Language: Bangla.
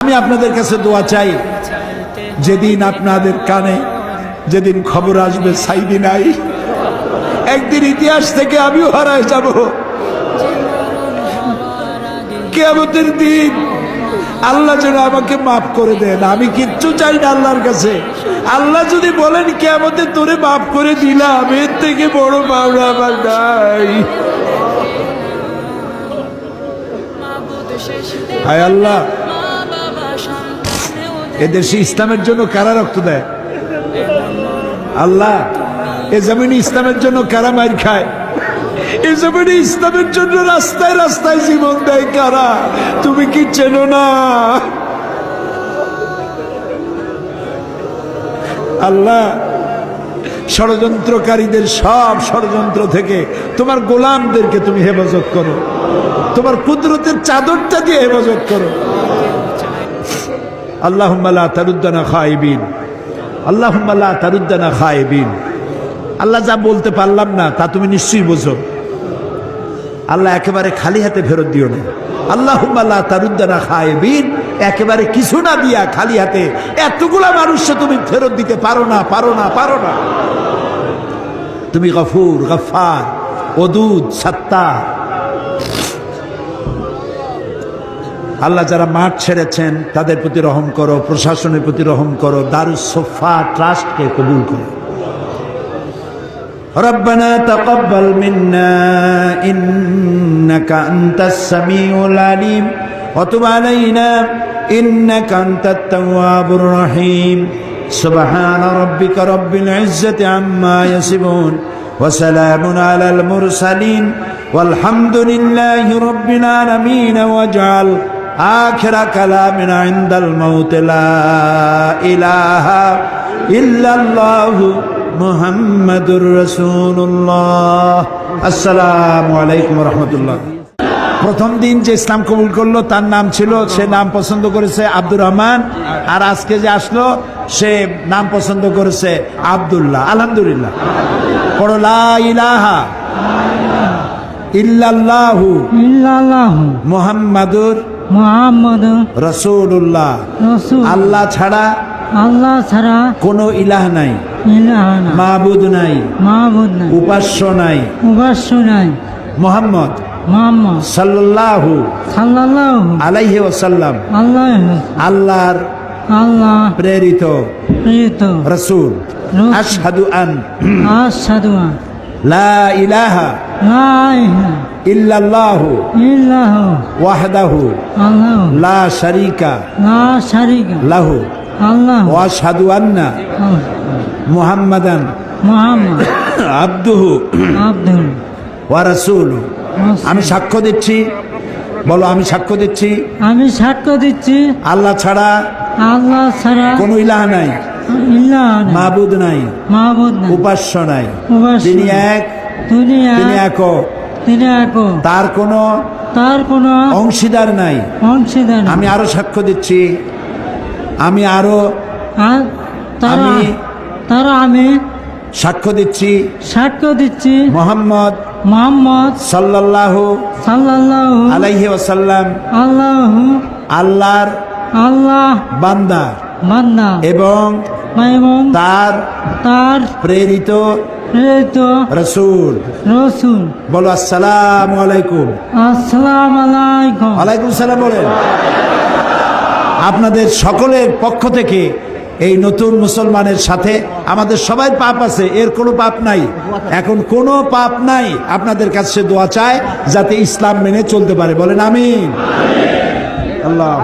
আমি আপনাদের কাছে দোয়া চাই যেদিন আপনাদের কানে যেদিন খবর আসবে সাইদি নাই। একদিন ইতিহাস থেকে আমিও হারায় যাব। কেয়ামতের দিন আল্লাহ যেন আমাকে মাফ করে দেন। আমি কিচ্ছু চাই না আল্লাহর কাছে। আল্লাহ যদি বলেন কেয়ামতে তোরে মাফ করে দিলাম এর থেকে বড় পাওনা আমার নাই। হায় আল্লাহ এদেশে ইসলামের জন্য কারা রক্ত দেয়? আল্লাহ, এ জমিনে ইসলামের জন্য কারা মার খায়? এ জমিনে ইসলামের জন্য রাস্তায় রাস্তায় জীবন দেয় কারা? তুমি কি চেনো না? আল্লাহ, ষড়যন্ত্রকারীদের সব ষড়যন্ত্র থেকে তোমার গোলামদেরকে তুমি হেফাজত করো। তোমার কুদরতের চাদরটা দিয়ে হেফাজত করো। আল্লাহুম্মালা তারুদ্দানা খাইবিন আল্লাহুম্মালা তারুদ্দানা খাইবিন আল্লাহ যা বলতে পারলাম না, তা তুমি নিশ্চয়ই বোঝো। আল্লাহ একেবারে খালি হাতে ফেরত দিও না। আল্লাহুম্মালা তারুদ্দানা খাইবিন একেবারে কিছু না দিয়া খালি হাতে এতগুলা মানুষকে তুমি ফেরত দিতে পারো না পারো না পারো না। তুমি গফুর গফার ওদুদ সত্তা আল্লাহ যারা মাঠ ছেড়েছেন তাদের প্রতি রহম করো প্রশাসনের প্রতি রহম করো দারুস সোফা ট্রাস্টকে কবুল করো ربنا تقبل منا إنك أنت السميع العليم وتب علينا إنك أنت التواب الرحيم سبحان ربك رب العزة عما يصفون وسلام على المرسلين والحمد لله رب العالمين واجعل আখেরা কালামিন আইন্দাল মৌতলা ইলাহা ইল্লাল্লাহু মোহাম্মদুর রসুল্লাহ আসসালামু আলাইকুম রহমতুল্লাহ। প্রথম দিন যে ইসলাম কবুল করল তার নাম ছিল সে নাম পছন্দ করেছে আব্দুর রহমান। আর আজকে যে আসলো সে নাম পছন্দ করেছে আবদুল্লাহ। আলহামদুলিল্লাহ। পড়লা ইলাহা ইল্লাল্লাহু ইল্লাল্লাহু মুহাম্মাদুর মুহাম্মদ আল্লাহ ছাড়া আল্লাহ ছাড়া কোনো ইলাহ নাই। না নাই। মাহবুদ নাই। উপাস্য নাই। উপাস্য নাই। মোহাম্মদ মুহাম্মদ সাল্লাল্লাহু সাল্লাল্লাহু আলাইহি ওয়াসাল্লাম। আল্লাহ আল্লাহর আল্লাহ প্রেরিত প্রিয়ত রাসূল। রাসূল। আশহাদু আন। আশহাদু আন। লা ইলাহা ইল্লাল্লাহু ইল্লাহু ওয়াহদাহু আল্লাহ লা শারীকা লা শারীকা লাহু আল্লাহ ওয়া আশহাদু আন্না মুহাম্মাদান মুহাম্মদ আবদুহু আব্দুল ওয়া রাসূলু। আমি সাক্ষ্য দিচ্ছি। বলো আমি সাক্ষ্য দিচ্ছি? আমি সাক্ষ্য দিচ্ছি। আল্লাহ ছাড়া আল্লাহ ছাড়া কোনো ইলাহ নাই। ইল্লাহ নাই। নাই। মাহবুদ নাই। উপাস্য নাই। তিনি এক তিনি এক। তিনি এক। তার কোনো তার কোনো অংশীদার নাই। অংশীদার আমি আরও সাক্ষ্য দিচ্ছি। আমি আরও আমি তারা আমি সাক্ষ্য দিচ্ছি। সাক্ষ্য দিচ্ছি। মোহাম্মদ মোহাম্মদ সাল্লাল্লাহু সাল্লাল্লাহু আলাইহি ওয়াসাল্লাম আল্লাহ আল্লাহর আল্লাহ বান্দা। বান্দা। এবং তার তার প্রেরিত প্রেরিত রসুল। রসুল। বলো আসসালামু আলাইকুম। আসসালাম আলাইকুম। ওয়ালাইকুম সালাম বলেন। আপনাদের সকলের পক্ষ থেকে এই নতুন মুসলমানের সাথে আমাদের সবাই পাপ আছে এর কোনো পাপ নাই। এখন কোনো পাপ নাই। আপনাদের কাছে দোয়া চায় যাতে ইসলাম মেনে চলতে পারে। বলেন আমিন। আল্লাহ